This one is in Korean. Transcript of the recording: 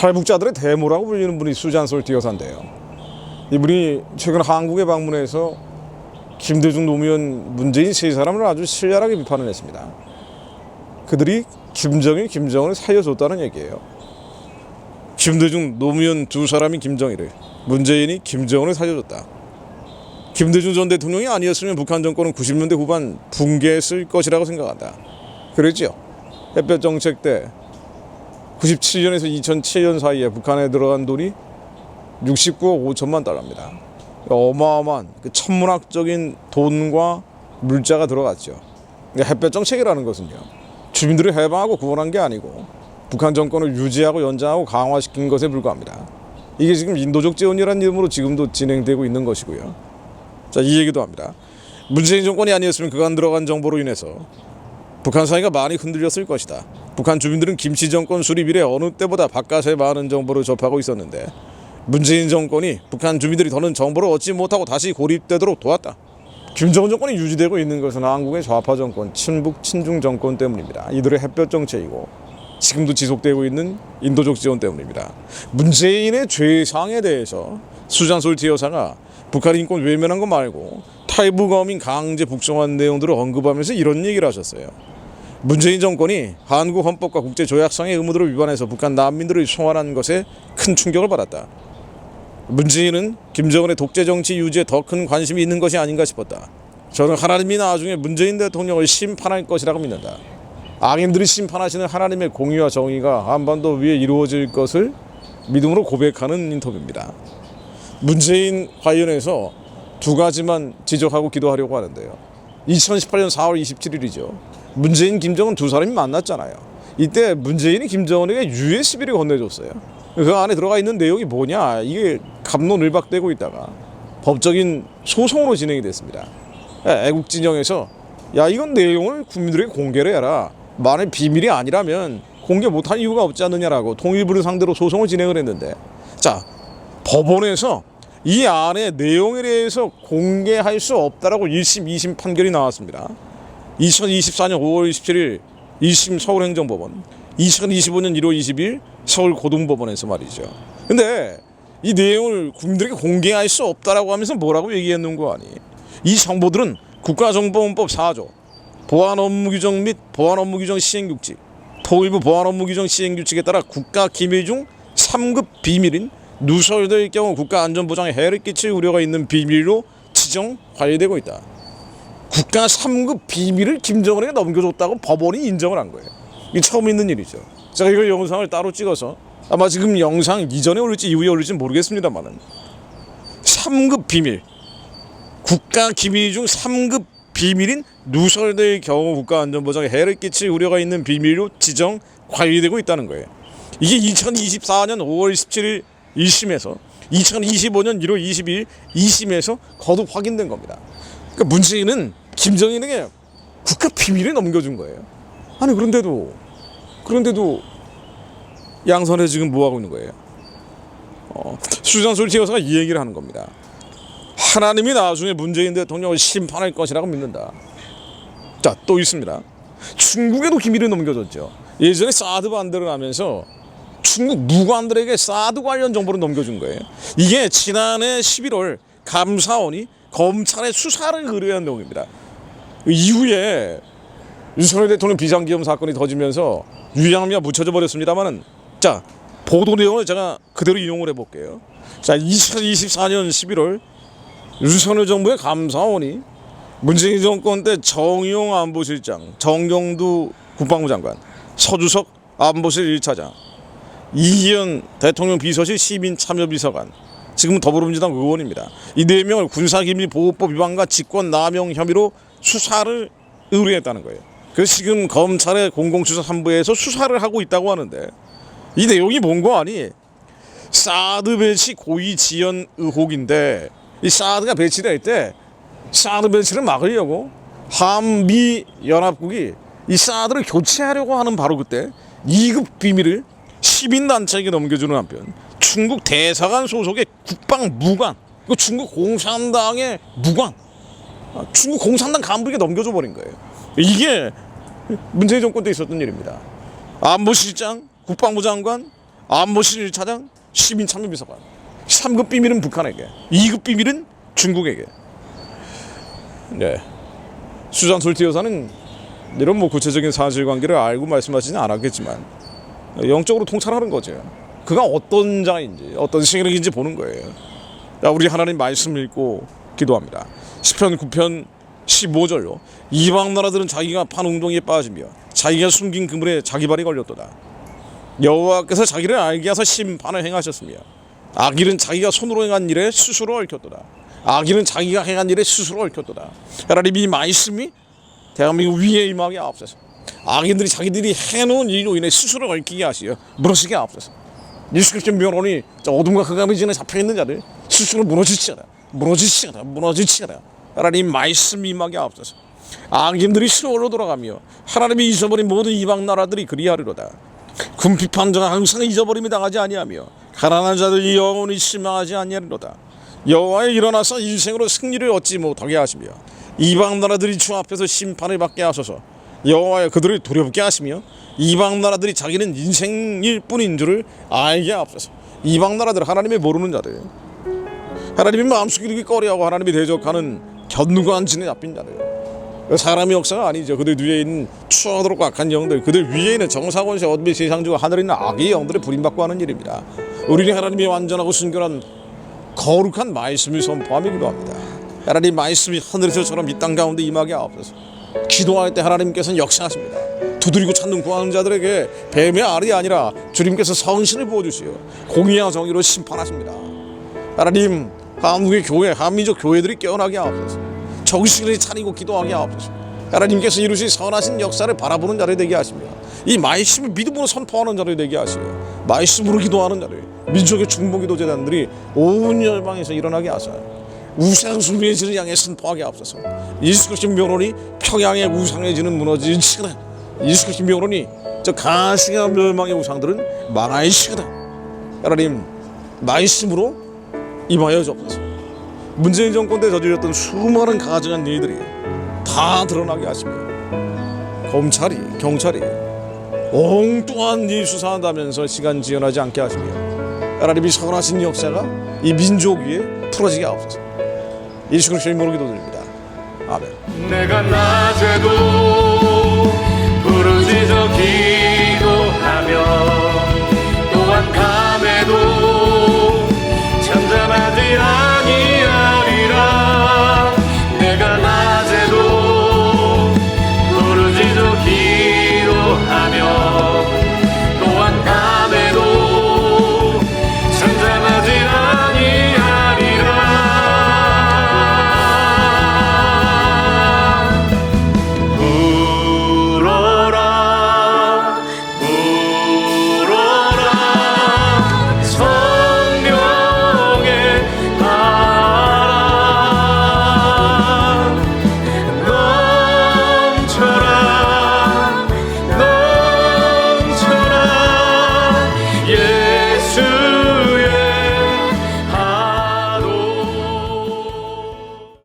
탈북자들의 대모라고 불리는 분이 수잔솔 디어사인데요. 이분이 최근 한국에 방문해서 김대중 노무현 문재인 세 사람을 아주 신랄하게 비판을 했습니다. 그들이 김정일, 김정은을 살려줬다는 얘기예요. 김대중, 노무현 두 사람이 김정일을, 문재인이 김정은을 살려줬다. 김대중 전 대통령이 아니었으면 북한 정권은 90년대 후반 붕괴했을 것이라고 생각한다. 그랬죠. 햇볕 정책 때 97년에서 2007년 사이에 북한에 들어간 돈이 69억 5천만 달러입니다. 어마어마한 그 천문학적인 돈과 물자가 들어갔죠. 근데 햇볕 정책이라는 것은요. 주민들을 해방하고 구원한 게 아니고 북한 정권을 유지하고 연장하고 강화시킨 것에 불과합니다. 이게 지금 인도적 재원이라는 이름으로 지금도 진행되고 있는 것이고요. 자, 이 얘기도 합니다. 문재인 정권이 아니었으면 그간 들어간 정보로 인해서 북한 사이가 많이 흔들렸을 것이다. 북한 주민들은 김치 정권 수립 이래 어느 때보다 바깥에 많은 정보를 접하고 있었는데 문재인 정권이 북한 주민들이 더는 정보를 얻지 못하고 다시 고립되도록 도왔다. 김정은 정권이 유지되고 있는 것은 한국의 좌파 정권, 친북 친중 정권 때문입니다. 이들의 햇볕 정책이고 지금도 지속되고 있는 인도적 지원 때문입니다. 문재인의 죄상에 대해서 수잔솔 지여사가 북한 인권 외면한 거 말고 탈북어민 강제 북송한 내용들을 언급하면서 이런 얘기를 하셨어요. 문재인 정권이 한국 헌법과 국제 조약상의 의무들을 위반해서 북한 난민들을 송환한 것에 큰 충격을 받았다. 문재인은 김정은의 독재 정치 유지에 더 큰 관심이 있는 것이 아닌가 싶었다. 저는 하나님이 나중에 문재인 대통령을 심판할 것이라고 믿는다. 악인들이 심판하시는 하나님의 공의와 정의가 한반도 위에 이루어질 것을 믿음으로 고백하는 인터뷰입니다. 문재인 관련해서 두 가지만 지적하고 기도하려고 하는데요. 2018년 4월 27일이죠. 문재인, 김정은 두 사람이 만났잖아요. 이때 문재인이 김정은에게 USB를 건네줬어요. 그 안에 들어가 있는 내용이 뭐냐? 이게 감론을박되고 있다가 법적인 소송으로 진행이 됐습니다. 예, 애국 진영에서 야 이건 내용을 국민들에게 공개를 해라. 만약 비밀이 아니라면 공개 못할 이유가 없지 않느냐라고 통일부를 상대로 소송을 진행을 했는데 자 법원에서 이 안에 내용에 대해서 공개할 수 없다라고 1심, 2심 판결이 나왔습니다. 2024년 5월 27일 1심 서울행정법원, 2025년 1월 20일 서울고등법원에서 말이죠. 근데 이 내용을 국민들에게 공개할 수 없다라고 하면서 뭐라고 얘기했는 거 아니? 이 정보들은 국가정보원법 4조, 보안 업무 규정 및 보안 업무 규정 시행 규칙, 통일부 보안 업무 규정 시행 규칙에 따라 국가 기밀 중 3급 비밀인 누설될 경우 국가 안전보장에 해를 끼칠 우려가 있는 비밀로 지정 관리되고 있다. 국가 3급 비밀을 김정은에게 넘겨줬다고 법원이 인정을 한 거예요. 이게 처음 있는 일이죠. 제가 이걸 영상을 따로 찍어서 아마 지금 영상 이전에 올릴지 이후에 올릴지 모르겠습니다만은 3급 비밀 국가 기밀 중 3급 비밀인 누설될 경우 국가안전보장에 해를 끼칠 우려가 있는 비밀로 지정 관리되고 있다는 거예요. 이게 2024년 5월 17일 1심에서 2025년 1월 22일 2심에서 거듭 확인된 겁니다. 그러니까 문재인은 김정일에게 국가 비밀을 넘겨준 거예요. 아니 그런데도 그런데도 양선에 지금 뭐 하고 있는 거예요? 어, 수장솔 지어서가 이 얘기를 하는 겁니다. 하나님이 나중에 문재인 대통령을 심판할 것이라고 믿는다. 자, 또 있습니다. 중국에도 기밀을 넘겨줬죠. 예전에 사드 반대를 하면서 중국 무관들에게 사드 관련 정보를 넘겨준 거예요. 이게 지난해 11월 감사원이 검찰의 수사를 의뢰한 내용입니다. 이후에 윤석열 대통령 비상기염 사건이 터지면서 유양미가 묻혀져 버렸습니다만은 자 보도 내용을 제가 그대로 인용을 해볼게요. 자 2024년 11월 윤석열 정부의 감사원이 문재인 정권 때 정의용 안보실장, 정경두 국방부 장관, 서주석 안보실 1차장, 이기현 대통령 비서실 시민참여비서관, 지금 더불어민주당 의원입니다. 이 네 명을 군사기밀보호법 위반과 직권남용 혐의로 수사를 의뢰했다는 거예요. 그래서 지금 검찰의 공공수사 3부에서 수사를 하고 있다고 하는데 이 내용이 뭔고 아니? 사드 배치 고의 지연 의혹인데 이 사드가 배치될 때 사드 배치를 막으려고 한미 연합국이 이 사드를 교체하려고 하는 바로 그때 2급 비밀을 시민 단체에게 넘겨주는 한편 중국 대사관 소속의 국방 무관 그 중국 공산당의 무관 아, 중국 공산당 간부에게 넘겨줘 버린 거예요. 이게 문재인 정권 때 있었던 일입니다. 안보실장, 국방부 장관, 안보실 1차장 시민 참여비서관. 3급 비밀은 북한에게 2급 비밀은 중국에게. 네. 수잔 솔티 여사는 이런 뭐 구체적인 사실관계를 알고 말씀하지는 않았겠지만 영적으로 통찰하는 거죠. 그가 어떤 자인지 어떤 생각인지 보는 거예요. 자, 우리 하나님 말씀 읽고 기도합니다. 10편 9편 15절로 이방 나라들은 자기가 판 웅덩이에 빠지며 자기가 숨긴 그물에 자기 발이 걸렸도다. 여호와께서 자기를 알게 하사 심판을 행하셨으며 악인은 자기가 손으로 행한 일에 스스로 얽혔도다. 악인은 자기가 행한 일에 스스로 얽혔도다. 하나님 이 말씀이 대한민국 위에 임하게 앞서서. 악인들이 자기들이 해놓은 일로 인해 스스로 얽히게 하시어 무너지게 앞서서. 예수 그리스도 저 어둠과 흑암의 진에 잡혀있는 자들 스스로 무너지치라 무너지치라 무너지치라. 하나님 말씀 임하게 앞서서. 악인들이 시월로 돌아가며 하나님이 잊어버린 모든 이방 나라들이 그리하리로다. 군핍한 자가 항상 잊어버림이 당하지 아니하며 가난한 자들이 영원히 실망하지 아니하리로다. 여호와의 일어나서 인생으로 승리를 얻지 못하게 하시며 이방 나라들이 주 앞에서 심판을 받게 하소서. 여호와여 그들을 두렵게 하시며 이방 나라들이 자기는 인생일 뿐인 줄을 알게 하옵소서. 이방 나라들 하나님의 모르는 자들 하나님의 마음속에 이르기 꺼려하고 하나님이 대적하는 견누관 진에 잡힌 자들 사람의 역사가 아니죠. 그들 위에 있는 추하도록 악한 영들, 그들 위에 있는 정사권세 어둠의 세상주가 하늘에 있는 악의 영들을 부림받고 하는 일입니다. 우리는 하나님의 완전하고 순결한 거룩한 말씀을 선포하며 기도합니다. 하나님 말씀이 하늘에서처럼 이 땅 가운데 임하게 하옵소서. 기도할 때 하나님께서는 역사하십니다. 두드리고 찾는 구하는 자들에게 뱀의 알이 아니라 주님께서 성신을 부어주시어 공의와 정의로 심판하십니다. 하나님 한국의 교회, 한민족 교회들이 깨어나게 하옵소서. 정신을 차리고 기도하게 하옵소서. 하나님께서 이루신 선하신 역사를 바라보는 자를 되게 하시며 이 말씀을 믿음으로 선포하는 자를 되게 하시며 말씀으로 기도하는 자를 민족의 중보기도 재단들이 온 열방에서 일어나게 하사 우상 숭배의 진을 향해 선포하게 하옵소서. 예수 그리스도 묘론이 평양의 우상의 진은 무너진 시그다. 예수 그리스도 묘론이 저 가시가 멸망의 우상들은 망할 시그다. 하나님 말씀으로 이 마여 접소서 문재인 정권 때 저질렀던 수많은 가증한 일들이 다 드러나게 하시며 검찰이 경찰이 엉뚱한 일 수사한다면서 시간 지연하지 않게 하시며 하나님이 선하신 역사가 이 민족 위에 풀어지게 하옵소서. 예수 그리스도의 모르게 도드립니다. 아멘. 내가 낮에도 부르짖어 기도하며 또한 가